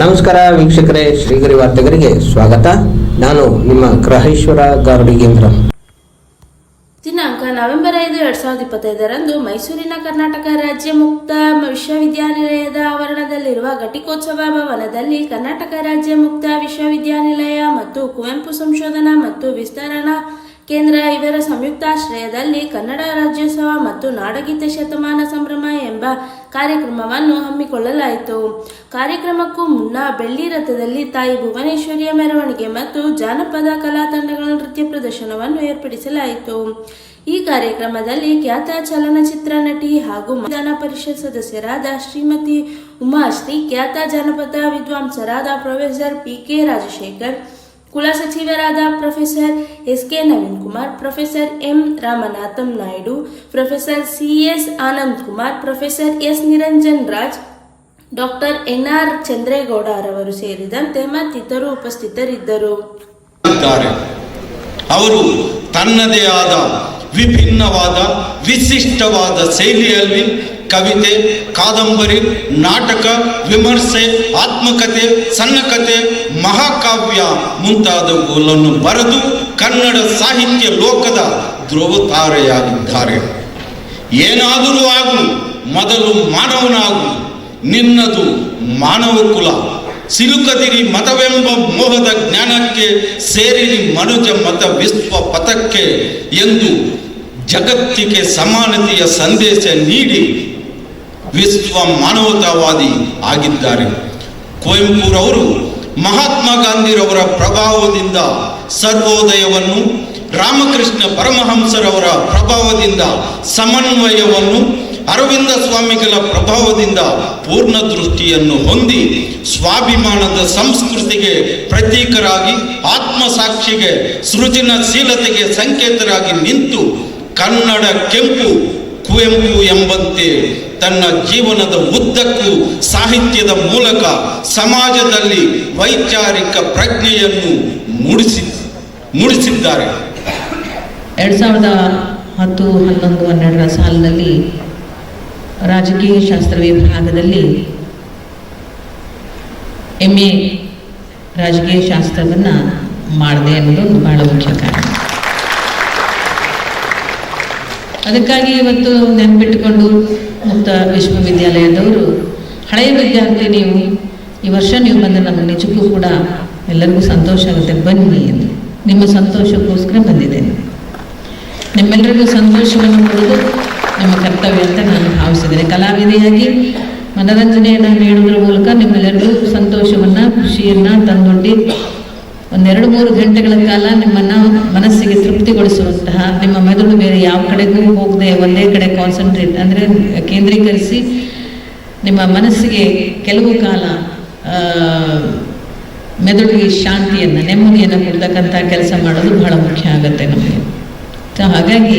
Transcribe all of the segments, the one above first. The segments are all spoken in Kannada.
ನಮಸ್ಕಾರ ವೀಕ್ಷಕರೇ, ಶ್ರೀಗರಿ ವಾರ್ತೆಗರಿಗೆ ಸ್ವಾಗತ. ನಾನು ನಿಮ್ಮ ಗ್ರಹೇಶ್ವರ ಗಾರುಡಿಗೇಂದ್ರ ದಿನಾಂಕ ನವೆಂಬರ್ ಐದು, ಎರಡ್ ಸಾವಿರದ ಇಪ್ಪತ್ತೈದರಂದು ಮೈಸೂರಿನ ಕರ್ನಾಟಕ ರಾಜ್ಯ ಮುಕ್ತ ವಿಶ್ವವಿದ್ಯಾನಿಲಯದ ಆವರಣದಲ್ಲಿರುವ ಘಟಿಕೋತ್ಸವ ಭವನದಲ್ಲಿ ಕರ್ನಾಟಕ ರಾಜ್ಯ ಮುಕ್ತ ವಿಶ್ವವಿದ್ಯಾನಿಲಯ ಮತ್ತು ಕುವೆಂಪು ಸಂಶೋಧನಾ ಮತ್ತು ವಿಸ್ತರಣಾ ಕೇಂದ್ರ ಇವರ ಸಂಯುಕ್ತಾಶ್ರಯದಲ್ಲಿ ಕನ್ನಡ ರಾಜ್ಯೋತ್ಸವ ಮತ್ತು ನಾಡಗೀತೆ ಶತಮಾನ ಸಂಭ್ರಮ ಎಂಬ ಕಾರ್ಯಕ್ರಮವನ್ನು ಹಮ್ಮಿಕೊಳ್ಳಲಾಯಿತು. ಕಾರ್ಯಕ್ರಮಕ್ಕೂ ಮುನ್ನ ಬೆಳ್ಳಿ ರಥದಲ್ಲಿ ತಾಯಿ ಭುವನೇಶ್ವರಿಯ ಮೆರವಣಿಗೆ ಮತ್ತು ಜಾನಪದ ಕಲಾ ತಂಡಗಳ ನೃತ್ಯ ಪ್ರದರ್ಶನವನ್ನು ಏರ್ಪಡಿಸಲಾಯಿತು. ಈ ಕಾರ್ಯಕ್ರಮದಲ್ಲಿ ಖ್ಯಾತ ಚಲನಚಿತ್ರ ನಟಿ ಹಾಗೂ ವಿಧಾನ ಪರಿಷತ್ ಸದಸ್ಯರಾದ ಶ್ರೀಮತಿ ಉಮಾಶ್ರೀ, ಖ್ಯಾತ ಜಾನಪದ ವಿದ್ವಾಂಸರಾದ professor P K Rajashekhar ಕುಲಸಚಿವರಾದ professor S K Naveen Kumar professor M Ramanatham Naidu, professor C S Anand Kumar professor S. Niranjan Raj, doctor N R ಚಂದ್ರೇಗೌಡರವರು ಸೇರಿದಂತೆ ಮತ್ತಿತರು ಉಪಸ್ಥಿತರಿದ್ದರು. ಅವರು ತನ್ನದೇ ಆದ ವಿಭಿನ್ನವಾದ, ವಿಶಿಷ್ಟವಾದ ಶೈಲಿಯಲ್ಲಿ ಕವಿತೆ, ಕಾದಂಬರಿ, ನಾಟಕ, ವಿಮರ್ಶೆ, ಆತ್ಮಕತೆ ಸಣ್ಣ ಕಥೆ ಮಹಾಕಾವ್ಯ ಮುಂತಾದವುಗಳನ್ನು ಬರೆದು ಕನ್ನಡ ಸಾಹಿತ್ಯ ಲೋಕದ ಧ್ರುವತಾರೆಯಾಗಿದ್ದಾರೆ. ಏನಾದರೂ ಆಗು ಮೊದಲು ಮಾನವನಾಗು, ನಿನ್ನದು ಮಾನವ ಕುಲ. ಸಿಲುಕದಿರಿ ಮತವೆಂಬ ಮೋಹದ ಜ್ಞಾನಕ್ಕೆ ಸೇರಿರಿ ಮನುಜ ಮತ ವಿಶ್ವ ಪಥಕ್ಕೆ ಎಂದು ಜಗತ್ತಿಗೆ ಸಮಾನತೆಯ ಸಂದೇಶ ನೀಡಿ ವಿಶ್ವ ಮಾನವತಾವಾದಿ ಆಗಿದ್ದಾರೆ. ಕುವೆಂಪುರವರು ಮಹಾತ್ಮ ಗಾಂಧಿರವರ ಪ್ರಭಾವದಿಂದ ಸರ್ವೋದಯವನ್ನು, ರಾಮಕೃಷ್ಣ ಪರಮಹಂಸರವರ ಪ್ರಭಾವದಿಂದ ಸಮನ್ವಯವನ್ನು, ಅರವಿಂದ ಸ್ವಾಮಿಗಳ ಪ್ರಭಾವದಿಂದ ಪೂರ್ಣ ದೃಷ್ಟಿಯನ್ನು ಹೊಂದಿ ಸ್ವಾಭಿಮಾನದ ಸಂಸ್ಕೃತಿಗೆ ಪ್ರತೀಕರಾಗಿ, ಆತ್ಮಸಾಕ್ಷಿಗೆ, ಸೃಜನಶೀಲತೆಗೆ ಸಂಕೇತರಾಗಿ ನಿಂತು ಕನ್ನಡ ಕೆಂಪು ಕುವೆಂಪು ಎಂಬಂತೆ ತನ್ನ ಜೀವನದ ಉದ್ದಕ್ಕೂ ಸಾಹಿತ್ಯದ ಮೂಲಕ ಸಮಾಜದಲ್ಲಿ ವೈಚಾರಿಕ ಪ್ರಜ್ಞೆಯನ್ನು ಮೂಡಿಸಿ, ಮೂಡಿಸಿದ್ದಾರೆ. ಎರಡು ಸಾವಿರದ ಹತ್ತು ಹನ್ನೊಂದು ಹನ್ನೆರಡರ ಸಾಲಿನಲ್ಲಿ ರಾಜಕೀಯ ಶಾಸ್ತ್ರ ವಿಭಾಗದಲ್ಲಿ ಎಂ ಎ ರಾಜಕೀಯ ಶಾಸ್ತ್ರವನ್ನು ಮಾಡಿದೆ ಅನ್ನೋದು ಬಹಳ ಮುಖ್ಯ ಕಾರಣ. ಅದಕ್ಕಾಗಿ ಇವತ್ತು ನೆನಪಿಟ್ಟುಕೊಂಡು ಮುಕ್ತ ವಿಶ್ವವಿದ್ಯಾಲಯದವರು ಹಳೆಯ ವಿದ್ಯಾರ್ಥಿ ನೀವು, ಈ ವರ್ಷ ನೀವು ಬಂದರೆ ನಮಗೆ ನಿಜಕ್ಕೂ ಕೂಡ ಎಲ್ಲರಿಗೂ ಸಂತೋಷ ಆಗುತ್ತೆ. ಬನ್ನಿ ಎಂದು. ನಿಮ್ಮ ಸಂತೋಷಕ್ಕೋಸ್ಕರ ಬಂದಿದ್ದೇನೆ ನಿಮ್ಮೆಲ್ಲರಿಗೂ ಸಂತೋಷವನ್ನು ಕೊಡೋದು ನಿಮ್ಮ ಕರ್ತವ್ಯ ಅಂತ ನಾನು ಭಾವಿಸಿದ್ದೇನೆ. ಕಲಾವಿದೆಯಾಗಿ ಮನರಂಜನೆಯನ್ನು ನೀಡುವುದರ ಮೂಲಕ ನಿಮ್ಮೆಲ್ಲರಿಗೂ ಸಂತೋಷವನ್ನು, ಖುಷಿಯನ್ನು ತಂದೊಡ್ಡಿ ಒಂದೆರಡು ಮೂರು ಗಂಟೆಗಳ ಕಾಲ ನಿಮ್ಮನ್ನು ಮನಸ್ಸಿಗೆ ತೃಪ್ತಿಗೊಳಿಸುವಂತಹ ನಿಮ್ಮ ಮೆದುಳು ಬೇರೆ ಯಾವ ಕಡೆಗೂ ಹೋಗದೆ ಒಂದೇ ಕಡೆ ಕಾನ್ಸಂಟ್ರೇಟ್ ಅಂದರೆ ಕೇಂದ್ರೀಕರಿಸಿ ನಿಮ್ಮ ಮನಸ್ಸಿಗೆ ಕೆಲವು ಕಾಲ ಮೆದುಳಿಗೆ ಶಾಂತಿಯನ್ನು, ನೆಮ್ಮದಿಯನ್ನು ಕೊಡ್ತಕ್ಕಂಥ ಕೆಲಸ ಮಾಡೋದು ಬಹಳ ಮುಖ್ಯ ಆಗುತ್ತೆ ನಮಗೆ. ಸೊ ಹಾಗಾಗಿ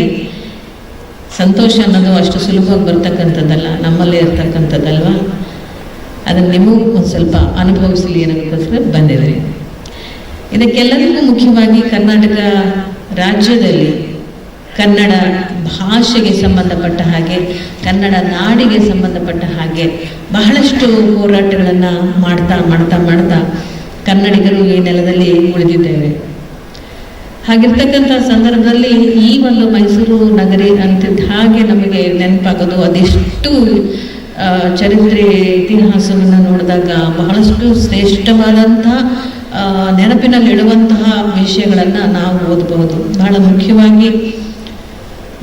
ಸಂತೋಷ ಅನ್ನೋದು ಅಷ್ಟು ಸುಲಭವಾಗಿ ಬರ್ತಕ್ಕಂಥದ್ದಲ್ಲ, ನಮ್ಮಲ್ಲೇ ಇರ್ತಕ್ಕಂಥದ್ದಲ್ವ? ಅದನ್ನು ನಿಮಗೂ ಒಂದು ಸ್ವಲ್ಪ ಅನುಭವಿಸಲಿ ಅನ್ನೋದಕ್ಕೋಸ್ಕರ ಬಂದಿದೆ ಇದಕ್ಕೆಲ್ಲದಕ್ಕೂ ಮುಖ್ಯವಾಗಿ ಕರ್ನಾಟಕ ರಾಜ್ಯದಲ್ಲಿ ಕನ್ನಡ ಭಾಷೆಗೆ ಸಂಬಂಧಪಟ್ಟ ಹಾಗೆ, ಕನ್ನಡ ನಾಡಿಗೆ ಸಂಬಂಧಪಟ್ಟ ಹಾಗೆ ಬಹಳಷ್ಟು ಹೋರಾಟಗಳನ್ನು ಮಾಡ್ತಾ ಮಾಡ್ತಾ ಮಾಡ್ತಾ ಕನ್ನಡಿಗರು ಈ ನೆಲದಲ್ಲಿ ಉಳಿದಿದ್ದೇವೆ. ಹಾಗಿರ್ತಕ್ಕಂಥ ಸಂದರ್ಭದಲ್ಲಿ ಈ ಒಂದು ಮೈಸೂರು ನಗರಿ ಅಂತಿದ್ದ ಹಾಗೆ ನಮಗೆ ನೆನಪಾಗೋದು. ಅದೆಷ್ಟು ಚರಿತ್ರೆ, ಇತಿಹಾಸವನ್ನು ನೋಡಿದಾಗ ಬಹಳಷ್ಟು ಶ್ರೇಷ್ಠವಾದಂಥ ನೆನಪಿನಲ್ಲಿಡುವಂತಹ ವಿಷಯಗಳನ್ನು ನಾವು ಓದಬಹುದು. ಬಹಳ ಮುಖ್ಯವಾಗಿ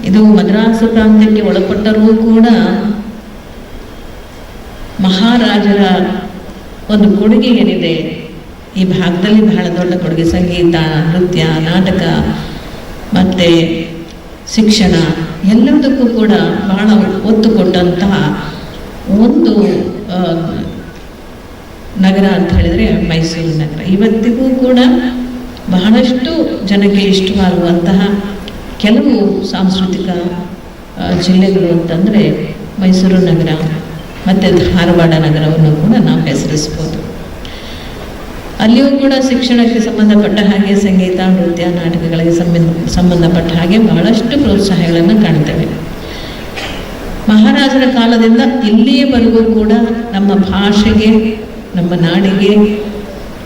ಇದು ಮದ್ರಾಸು ಪ್ರಾಂತ್ಯಕ್ಕೆ ಒಳಪಟ್ಟರೂ ಕೂಡ ಮಹಾರಾಜರ ಒಂದು ಕೊಡುಗೆ ಏನಿದೆ? ಈ ಭಾಗದಲ್ಲಿ ಬಹಳ ದೊಡ್ಡ ಕೊಡುಗೆ, ಸಂಗೀತ, ನೃತ್ಯ, ನಾಟಕ ಮತ್ತು ಶಿಕ್ಷಣ ಎಲ್ಲದಕ್ಕೂ ಕೂಡ ಬಹಳ ಒತ್ತು ಕೊಟ್ಟಂತಹ ಒಂದು ನಗರ ಅಂತ ಹೇಳಿದರೆ ಮೈಸೂರು ನಗರ. ಇವತ್ತಿಗೂ ಕೂಡ ಬಹಳಷ್ಟು ಜನಕ್ಕೆ ಇಷ್ಟವಾಗುವಂತಹ ಕೆಲವು ಸಾಂಸ್ಕೃತಿಕ ಜಿಲ್ಲೆಗಳು ಅಂತಂದರೆ ಮೈಸೂರು ನಗರ, ಮತ್ತು ಧಾರವಾಡ ನಗರವನ್ನು ಕೂಡ ನಾವು ಹೆಸರಿಸ್ಬೋದು. ಅಲ್ಲಿಯೂ ಕೂಡ ಶಿಕ್ಷಣಕ್ಕೆ ಸಂಬಂಧಪಟ್ಟ ಹಾಗೆ ಸಂಗೀತ, ನೃತ್ಯ, ನಾಟಕಗಳಿಗೆ ಸಂಬಂಧ, ಸಂಬಂಧಪಟ್ಟ ಹಾಗೆ ಬಹಳಷ್ಟು ಪ್ರೋತ್ಸಾಹಗಳನ್ನು ಕಾಣ್ತೇವೆ. ಮಹಾರಾಜರ ಕಾಲದಿಂದ ಇಲ್ಲಿಯವರೆಗೂ ಕೂಡ ನಮ್ಮ ಭಾಷೆಗೆ ನಮ್ಮ ನಾಡಿಗೆ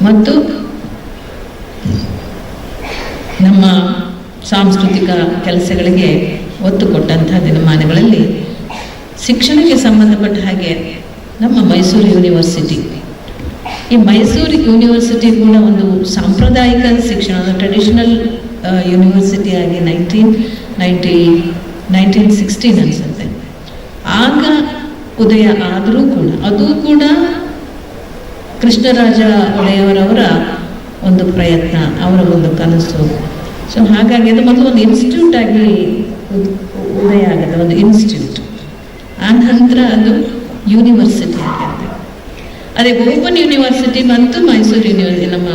ಮತ್ತು ನಮ್ಮ ಸಾಂಸ್ಕೃತಿಕ ಕೆಲಸಗಳಿಗೆ ಒತ್ತು ಕೊಟ್ಟಂತಹ ದಿನಮಾನಗಳಲ್ಲಿ ಶಿಕ್ಷಣಕ್ಕೆ ಸಂಬಂಧಪಟ್ಟ ಹಾಗೆ ನಮ್ಮ ಮೈಸೂರು ಯೂನಿವರ್ಸಿಟಿ. ಈ ಮೈಸೂರು ಯೂನಿವರ್ಸಿಟಿ ಕೂಡ ಒಂದು ಸಾಂಪ್ರದಾಯಿಕ ಶಿಕ್ಷಣ ಟ್ರೆಡಿಷನಲ್ ಯೂನಿವರ್ಸಿಟಿ ಆಗಿ ನೈನ್ಟೀನ್ ನೈಂಟಿ ನೈನ್ಟೀನ್ ಸಿಕ್ಸ್ಟೀನ್ ಅನಿಸುತ್ತೆ. ಆಗ ಉದಯ ಆದರೂ ಕೂಡ, ಅದು ಕೂಡ ಕೃಷ್ಣರಾಜ ಒಡೆಯವರವರ ಒಂದು ಪ್ರಯತ್ನ, ಅವರ ಒಂದು ಕನಸು. ಸೊ ಹಾಗಾಗಿ ಅದು ಮೊದಲು ಒಂದು ಇನ್ಸ್ಟಿಟ್ಯೂಟ್ ಆಗಿ ಉದ್- ಉದಯ ಆಗುತ್ತೆ ಒಂದು ಇನ್ಸ್ಟಿಟ್ಯೂಟ್ ಆ ನಂತರ ಅದು ಯೂನಿವರ್ಸಿಟಿ ಆಗುತ್ತೆ ಅದೇ ಓಪನ್ ಯೂನಿವರ್ಸಿಟಿ ಮತ್ತು ಮೈಸೂರು ಯೂನಿವರ್ಸಿಟಿ ನಮ್ಮ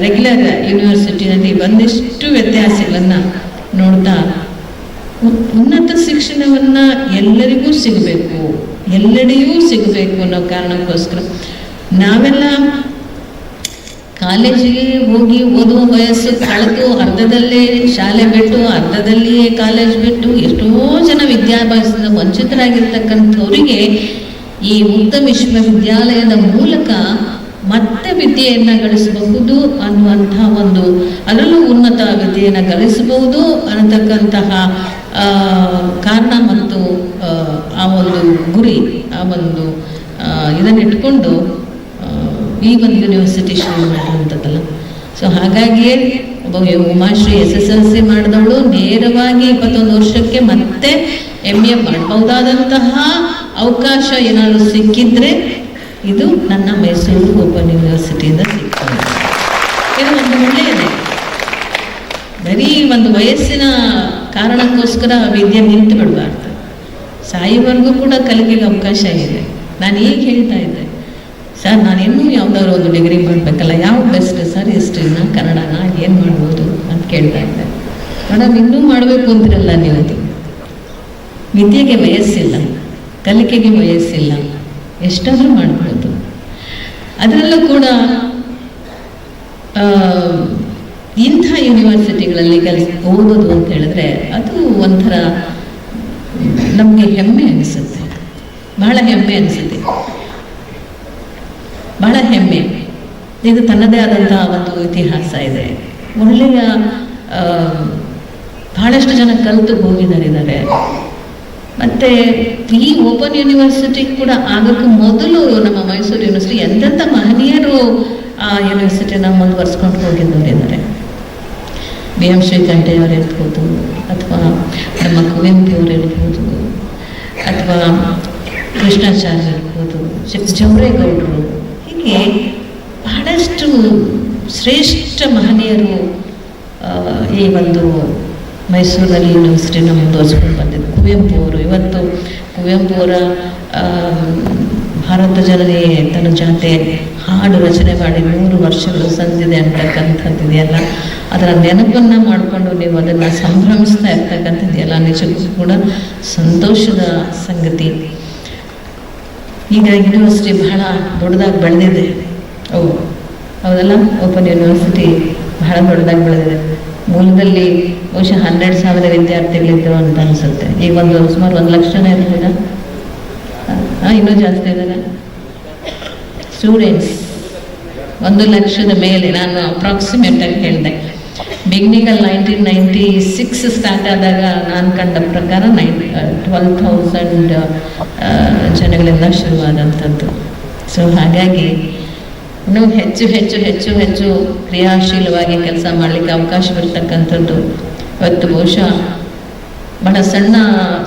ರೆಗ್ಯುಲರ್ ಯೂನಿವರ್ಸಿಟಿನಲ್ಲಿ ಒಂದಿಷ್ಟು ವ್ಯತ್ಯಾಸಗಳನ್ನು ನೋಡ್ತಾ ಉನ್ನತ ಶಿಕ್ಷಣವನ್ನು ಎಲ್ಲರಿಗೂ ಸಿಗಬೇಕು, ಎಲ್ಲೆಡೆಯೂ ಸಿಗಬೇಕು ಅನ್ನೋ ಕಾರಣಕ್ಕೋಸ್ಕರ ನಾವೆಲ್ಲ ಕಾಲೇಜಿಗೆ ಹೋಗಿ ಓದುವ ವಯಸ್ಸು ಕಳೆದು ಅರ್ಧದಲ್ಲೇ ಶಾಲೆ ಬಿಟ್ಟು ಅರ್ಧದಲ್ಲಿಯೇ ಕಾಲೇಜ್ ಬಿಟ್ಟು ಎಷ್ಟೋ ಜನ ವಿದ್ಯಾಭ್ಯಾಸದಿಂದ ವಂಚಿತರಾಗಿರ್ತಕ್ಕಂಥವರಿಗೆ ಈ ಮುಕ್ತ ವಿಶ್ವವಿದ್ಯಾಲಯದ ಮೂಲಕ ಮತ್ತೆ ವಿದ್ಯೆಯನ್ನು ಗಳಿಸಬಹುದು ಅನ್ನುವಂತಹ ಒಂದು ಅದರಲ್ಲೂ ಉನ್ನತ ವಿದ್ಯೆಯನ್ನು ಗಳಿಸಬಹುದು ಅನ್ನತಕ್ಕಂತಹ ಕಾರಣ ಮತ್ತು ಆ, ಒಂದು ಗುರಿ ಆ ಒಂದು ಇದನ್ನಿಟ್ಕೊಂಡು ಈ ಒಂದು ಯೂನಿವರ್ಸಿಟಿ ಶುರು ಮಾಡಿರುವಂಥದ್ದಲ್ಲ ಸೊ ಹಾಗಾಗಿಯೇ ಒಬ್ಬ Umashree S S L C ಮಾಡಿದವಳು ನೇರವಾಗಿ ಇಪ್ಪತ್ತೊಂದು ವರ್ಷಕ್ಕೆ ಮತ್ತೆ ಎಂ ಎ ಮಾಡಬಹುದಾದಂತಹ ಅವಕಾಶ ಏನಾದರೂ ಸಿಕ್ಕಿದ್ರೆ ಇದು ನನ್ನ ಮೈಸೂರು ಓಪನ್ ಯೂನಿವರ್ಸಿಟಿಯಿಂದ ಸಿಗ್ತದೆ. ಇದು ಒಂದು ಒಳ್ಳೆಯದೇ. ಬರೀ ಒಂದು ವಯಸ್ಸಿನ ಕಾರಣಕ್ಕೋಸ್ಕರ ವಿದ್ಯೆ ನಿಂತು ಬಿಡಬಾರ್ದು ಸಾಯಿವರೆಗೂ ಕೂಡ ಕಲಿಕೆಗೆ ಅವಕಾಶ ಇದೆ. ನಾನು ಈಗ ಹೇಳ್ತಾ ಇದ್ದೆ ಸರ್ ನಾನು ಇನ್ನೂ ಯಾವ್ದಾದ್ರು ಒಂದು ಡಿಗ್ರಿ ಮಾಡಬೇಕಲ್ಲ, ಯಾವ ಬೆಸ್ಟ್ ಸರ್ ಹಿಸ್ಟ್ರಿನ ಕನ್ನಡನ ಏನು ಮಾಡ್ಬೋದು ಅಂತ ಕೇಳ್ತಾ ಇದ್ದೆ. ಮೇಡಮ್ ಇನ್ನೂ ಮಾಡಬೇಕು ಅಂತಿರಲ್ಲ ನೀವು ವಿದ್ಯೆಗೆ ವಯಸ್ಸಿಲ್ಲ, ಕಲಿಕೆಗೆ ವಯಸ್ಸಿಲ್ಲ, ಎಷ್ಟಾದರೂ ಮಾಡ್ಬೋದು ಅದರಲ್ಲೂ ಕೂಡ ಇಂಥ ಯೂನಿವರ್ಸಿಟಿಗಳಲ್ಲಿ ಕೆಲಸ ಓದೋದು ಅಂತ ಹೇಳಿದ್ರೆ ಅದು ಒಂಥರ ನಮಗೆ ಹೆಮ್ಮೆ ಅನಿಸುತ್ತೆ. ಬಹಳ ಹೆಮ್ಮೆ ಅನಿಸುತ್ತೆ ಬಹಳ ಹೆಮ್ಮೆ ಇದು ತನ್ನದೇ ಆದಂತಹ ಒಂದು ಇತಿಹಾಸ ಇದೆ. ಒಳ್ಳೆಯ ಬಹಳಷ್ಟು ಜನ ಕಲಿತು ಹೋಗಿದ್ದಾರೆ ಮತ್ತೆ ಈ ಓಪನ್ ಯೂನಿವರ್ಸಿಟಿ ಕೂಡ ಆಗಕ್ಕೂ ಮೊದಲು ನಮ್ಮ ಮೈಸೂರು ಯೂನಿವರ್ಸಿಟಿ ಎಂತೆಂಥ ಮಹನೀಯರು ಆ ಯೂನಿವರ್ಸಿಟಿನ ಮುಂದುವರ್ಸ್ಕೊಂಡು ಹೋಗಿದ್ದವರಿದ್ದಾರೆ. ಬಿ ಎಂ ಶ್ರೀಕಂಠೆಯವರು ಇರ್ಬೋದು ಅಥವಾ ನಮ್ಮ ಕುವೆಂಪು ಅವರು ಇರ್ಬೋದು ಅಥವಾ ಕೃಷ್ಣಾಚಾರ್ಯ ಇರ್ಬೋದು ಜವರೇಗೌಡರು. ಹೀಗೆ ಬಹಳಷ್ಟು ಶ್ರೇಷ್ಠ ಮಹನೀಯರು ಈ ಒಂದು ಮೈಸೂರಲ್ಲಿ ನಮ್ಮ ಮುಂದುವರಿಸ್ಕೊಂಡು ಬಂದಿದ್ದು ಕುವೆಂಪು ಅವರು. ಇವತ್ತು ಕುವೆಂಪು ಅವರ ಭಾರತ ಜನರೇ ತನ್ನ ಜಾತೆ ಹಾಡು ರಚನೆ ಮಾಡಿ ನೂರು ವರ್ಷಗಳು ಸಂದಿದೆ ಅಂತಕ್ಕಂಥದ್ದು ಇದೆಯಲ್ಲ ಅದರ ನೆನಪನ್ನು ಮಾಡಿಕೊಂಡು ನೀವು ಅದನ್ನು ಸಂಭ್ರಮಿಸ್ತಾ ಇರ್ತಕ್ಕಂಥದ್ದೆಲ್ಲ ನಿಜಕ್ಕೂ ಕೂಡ ಸಂತೋಷದ ಸಂಗತಿ. ಈಗ ಯೂನಿವರ್ಸಿಟಿ ಬಹಳ ದೊಡ್ಡದಾಗಿ ಬೆಳೆದಿದೆ. ಓ, ಹೌದಲ್ಲ? ಓಪನ್ ಯೂನಿವರ್ಸಿಟಿ ಬಹಳ ದೊಡ್ಡದಾಗಿ ಬೆಳೆದಿದೆ. ಮೂಲದಲ್ಲಿ ಬಹುಶಃ ಹನ್ನೆರಡು ಸಾವಿರ ವಿದ್ಯಾರ್ಥಿಗಳಿದ್ರು ಅಂತ ಅನಿಸುತ್ತೆ. ಈಗ ಒಂದು ಸುಮಾರು ಒಂದು ಲಕ್ಷ ಜನ ಇರ್ಬೋದಾ ಹಾಂ, ಇನ್ನೂ ಜಾಸ್ತಿ ಇದ್ದಾರೆ ಸ್ಟೂಡೆಂಟ್ಸ್ ಒಂದು ಲಕ್ಷದ ಮೇಲೆ. ನಾನು ಅಪ್ರಾಕ್ಸಿಮೇಟ್ ಆಗಿ ಹೇಳಿದೆ. Beginning nineteen ninety six start ಆದಾಗ ನಾನು ಕಂಡ ಪ್ರಕಾರ ನೈನ್ ಟ್ವೆಲ್ ಥೌಸಂಡ್ ಜನಗಳಿಂದ ಶುರುವಾದಂಥದ್ದು. ಸೊ ಹಾಗಾಗಿ ಇನ್ನೂ ಹೆಚ್ಚು ಹೆಚ್ಚು ಹೆಚ್ಚು ಹೆಚ್ಚು ಕ್ರಿಯಾಶೀಲವಾಗಿ ಕೆಲಸ ಮಾಡಲಿಕ್ಕೆ ಅವಕಾಶವಿರ್ತಕ್ಕಂಥದ್ದು ಇವತ್ತು ಬಹುಶಃ ಬಹಳ ಸಣ್ಣ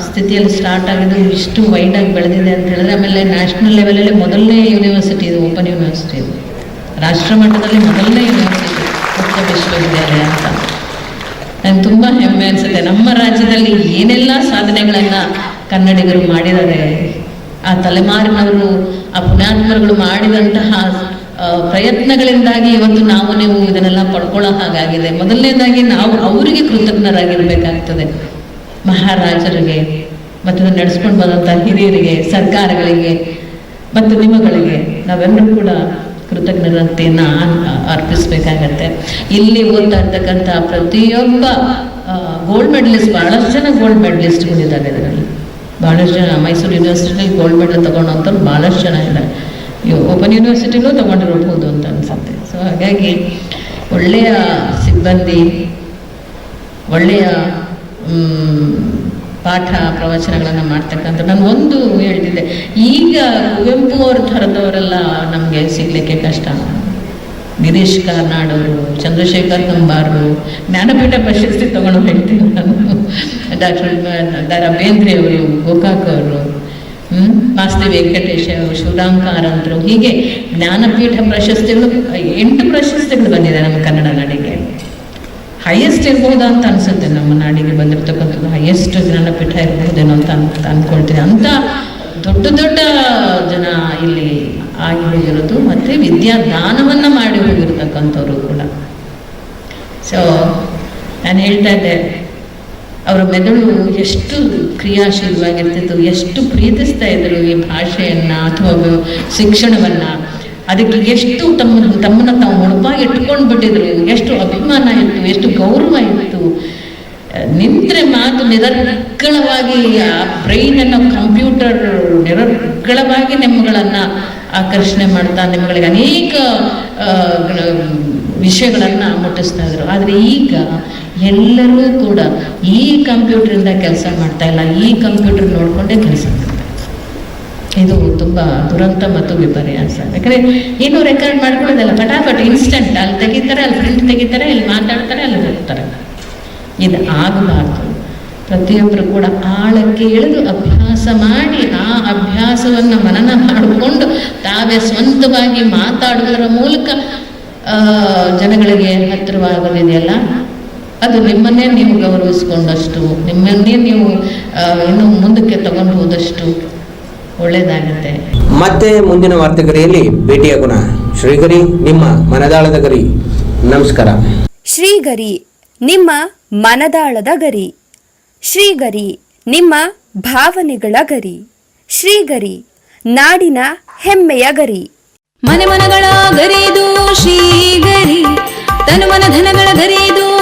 ಸ್ಥಿತಿಯಲ್ಲಿ ಸ್ಟಾರ್ಟ್ ಆಗಿದ್ದು ಇಷ್ಟು ವೈಡಾಗಿ ಬೆಳೆದಿದೆ ಅಂತ ಹೇಳಿದ್ರೆ, ಆಮೇಲೆ ನ್ಯಾಷನಲ್ ಲೆವೆಲಲ್ಲಿ ಮೊದಲನೇ ಯೂನಿವರ್ಸಿಟಿ ಇದು ಓಪನ್ ಯೂನಿವರ್ಸಿಟಿ ಇದು. ರಾಷ್ಟ್ರ ಮಟ್ಟದಲ್ಲಿ ಮೊದಲನೇ ಯೂನಿವರ್ಸಿಟಿ ಮುಕ್ತ ವಿಶ್ವವಿದ್ಯಾಲಯ ಅಂತ. ನಂಗೆ ತುಂಬ ಹೆಮ್ಮೆ ಅನಿಸುತ್ತೆ. ನಮ್ಮ ರಾಜ್ಯದಲ್ಲಿ ಏನೆಲ್ಲ ಸಾಧನೆಗಳನ್ನ ಕನ್ನಡಿಗರು ಮಾಡಿದ್ದಾರೆ, ಆ ತಲೆಮಾರಿನವರು, ಆ ಪುಣ್ಯಾತ್ಮರುಗಳು ಮಾಡಿದಂತಹ ಪ್ರಯತ್ನಗಳಿಂದಾಗಿ ಇವತ್ತು ನಾವು ನೀವು ಇದನ್ನೆಲ್ಲ ಪಡ್ಕೊಳ್ಳೋ ಹಾಗಾಗಿದೆ. ಮೊದಲನೇದಾಗಿ ನಾವು ಅವರಿಗೆ ಕೃತಜ್ಞರಾಗಿರ್ಬೇಕಾಗ್ತದೆ. ಮಹಾರಾಜರಿಗೆ, ಮತ್ತು ನಡೆಸ್ಕೊಂಡು ಬಂದಂಥ ಹಿರಿಯರಿಗೆ, ಸರ್ಕಾರಗಳಿಗೆ, ಮತ್ತು ನಿಮಗಳಿಗೆ ನಾವೆಲ್ಲರೂ ಕೂಡ ಕೃತಜ್ಞರಂತೆಯನ್ನು ಅರ್ಪಿಸ್ಬೇಕಾಗತ್ತೆ. ಇಲ್ಲಿ ಓದ್ತಾ ಇರ್ತಕ್ಕಂಥ ಪ್ರತಿಯೊಬ್ಬ ಗೋಲ್ಡ್ ಮೆಡಲಿಸ್ಟ್ ಭಾಳಷ್ಟು ಜನ ಗೋಲ್ಡ್ ಮೆಡಲಿಸ್ಟ್ಗಳಿದ್ದಾರೆ ಇದರಲ್ಲಿ. ಭಾಳಷ್ಟು ಜನ ಮೈಸೂರು ಯೂನಿವರ್ಸಿಟಿಯಲ್ಲಿ ಗೋಲ್ಡ್ ಮೆಡಲ್ ತಗೊಂಡಂಥವ್ರು ಭಾಳಷ್ಟು ಜನ ಇದ್ದಾರೆ. ಓಪನ್ ಯೂನಿವರ್ಸಿಟಿಲೂ ತೊಗೊಂಡಿರ್ಬೋದು ಅಂತ ಅನ್ಸುತ್ತೆ. ಸೊ ಹಾಗಾಗಿ ಒಳ್ಳೆಯ ಸಿಬ್ಬಂದಿ, ಒಳ್ಳೆಯ ಪಾಠ, ಪ್ರವಚನಗಳನ್ನು ಮಾಡ್ತಕ್ಕಂಥ ನಾನು ಒಂದು ಹೇಳ್ತಿದ್ದೆ. ಈಗ ಕುವೆಂಪು ಅವ್ರ ಥರದವರೆಲ್ಲ ನಮಗೆ ಸಿಗಲಿಕ್ಕೆ ಕಷ್ಟ. ಗಿರೀಶ್ ಕಾರ್ನಾಡವರು ಚಂದ್ರಶೇಖರ್ ಕಂಬಾರರು ಜ್ಞಾನಪೀಠ ಪ್ರಶಸ್ತಿ ತಗೊಂಡು ಹೇಳ್ತೀನಿ ನಾನು. ಡಾಕ್ಟರ್ ದ ರಾ ಬೇಂದ್ರೆ ಅವರು ಗೋಕಾಕ್ ಅವರು. ಹ್ಮ್? ಮಾಸ್ತಿ ವೆಂಕಟೇಶ ಶಿವರಾಂಕಾರಂತರು ಹೀಗೆ ಜ್ಞಾನಪೀಠ ಪ್ರಶಸ್ತಿಗಳು, ಎಂಟು ಪ್ರಶಸ್ತಿಗಳು ಬಂದಿದೆ ನಮ್ಮ ಕನ್ನಡ ನಾಡಿಗೆ. ಹೈಯೆಸ್ಟ್ ಇರ್ಬೋದಾ ಅಂತ ಅನ್ಸುತ್ತೆ. ನಮ್ಮ ನಾಡಿಗೆ ಬಂದಿರತಕ್ಕಂಥದ್ದು ಹೈಯೆಸ್ಟ್ ಜ್ಞಾನಪೀಠ ಇರ್ಬೋದೇನೋ ಅಂತ ಅನ್- ಅನ್ಕೊಳ್ತೀನಿ. ಅಂತ ದೊಡ್ಡ ದೊಡ್ಡ ಜನ ಇಲ್ಲಿ ಆಗಿ ಹೋಗಿರೋದು ಮತ್ತು ವಿದ್ಯಾದಾನವನ್ನ ಮಾಡಿ ಹೋಗಿರ್ತಕ್ಕಂಥವ್ರು ಕೂಡ. ಸೊ ನಾನು ಹೇಳ್ತಾ ಇದ್ದೆ ಅವರ ಮೆದುಳು ಎಷ್ಟು ಕ್ರಿಯಾಶೀಲವಾಗಿರ್ತಿತ್ತು, ಎಷ್ಟು ಪ್ರೀತಿಸ್ತಾ ಇದ್ದರು ಈ ಭಾಷೆಯನ್ನ ಅಥವಾ ಶಿಕ್ಷಣವನ್ನ. ಅದಕ್ಕೆ ಎಷ್ಟು ತಮ್ಮ ತಮ್ಮನ್ನ ತಾವು ಮುಳುಪಾಗಿ ಇಟ್ಕೊಂಡು ಬಿಟ್ಟಿದ್ರು, ಎಷ್ಟು ಅಭಿಮಾನ ಇತ್ತು, ಎಷ್ಟು ಗೌರವ ಇತ್ತು. ನಿಂತ್ರೆ ಮಾತು ನಿರರ್ಗಳವಾಗಿ ಆ ಬ್ರೈನನ್ನು ಕಂಪ್ಯೂಟರ್ ನಿರರ್ಗಳವಾಗಿ ನಿಮ್ಮಗಳನ್ನು ಆಕರ್ಷಣೆ ಮಾಡ್ತಾ, ನಿಮ್ಮಗಳಿಗೆ ಅನೇಕ ವಿಷಯಗಳನ್ನ ಗಳ- ವಿಷಯಗಳನ್ನು ಮುಟ್ಟಿಸ್ತಾ ಇದ್ರು. ಆದರೆ ಈಗ ಎಲ್ಲರೂ ಕೂಡ ಈ ಕಂಪ್ಯೂಟರಿಂದ ಕೆಲಸ ಮಾಡ್ತಾ ಇಲ್ಲ. ಈ ಕಂಪ್ಯೂಟರ್ ನೋಡಿಕೊಂಡೇ ಕೆಲಸ ಮಾಡ್ತಾರೆ ಇದು ತುಂಬ ದುರಂತ ಮತ್ತು ವಿಪರ್ಯಾಸ. ಯಾಕಂದರೆ ಏನು ರೆಕಾರ್ಡ್ ಮಾಡ್ಕೊಳ್ಳೋದಲ್ಲ, ಪಟಾಪಟ್ ಇನ್ಸ್ಟೆಂಟ್ ಅಲ್ಲಿ ತೆಗಿತಾರೆ, ಅಲ್ಲಿ ಪ್ರಿಂಟ್ ತೆಗಿತಾರೆ ಇಲ್ಲಿ ಮಾತಾಡ್ತಾರೆ, ಅಲ್ಲಿ ಹೋಗ್ತಾರೆ. ಇದು ಆಗಬಾರ್ದು. ಪ್ರತಿಯೊಬ್ಬರು ಕೂಡ ಆಳಕ್ಕೆ ಇಳಿದು ಅಭ್ಯಾಸ ಮಾಡಿ ಆ ಅಭ್ಯಾಸವನ್ನು ಮನನ ಮಾಡಿಕೊಂಡು ತಾವೇ ಸ್ವಂತವಾಗಿ ಮಾತಾಡುವುದರ ಮೂಲಕ ಜನಗಳಿಗೆ ಹತ್ತಿರವಾಗೋದಿದೆಯಲ್ಲ ಅದು ನಿಮ್ಮನ್ನೇ ನೀವು ಗೌರವಿಸ್ಕೊಂಡಷ್ಟು ನಿಮ್ಮನ್ನೇ ನೀವು ಇನ್ನು ಮುಂದಕ್ಕೆ ತಗೊಂಡು ಹೋದಷ್ಟು ಒಳ್ಳೆಯದಾಗುತ್ತೆ ಮತ್ತೆ ಮುಂದಿನ ವಾರ್ತೆಗರಿಯಲ್ಲಿ ಭೇಟಿಯಾಗೋಣ. ಶ್ರೀಗರಿ ನಿಮ್ಮ ಮನದಾಳದ ಗರಿ. ನಮಸ್ಕಾರ. ಶ್ರೀಗರಿ ನಿಮ್ಮ ಮನದಾಳದ ಗರಿ. ಶ್ರೀಗರಿ ನಿಮ್ಮ ಭಾವನೆಗಳ ಗರಿ. ಶ್ರೀಗರಿ ನಾಡಿನ ಹೆಮ್ಮೆಯ ಗರಿ. ಮನೆ ಮನಗಳ ಗರಿದು ಶ್ರೀಗರಿ ತನು ಮನ ಧನಗಳ ಗರಿದು